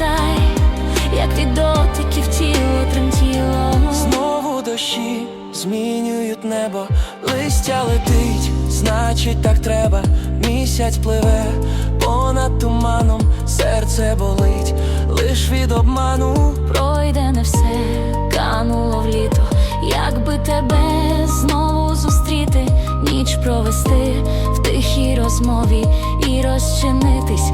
пам'ятай, як від дотиків тіло тремтіло Знову дощі змінюють небо, листя летить, значить, так треба. Місяць пливе понад туманом, серце болить, лиш від обману пройде не все, кануло в літо, якби тебе знову зустріти, ніч провести в тихій розмові і розчинитись.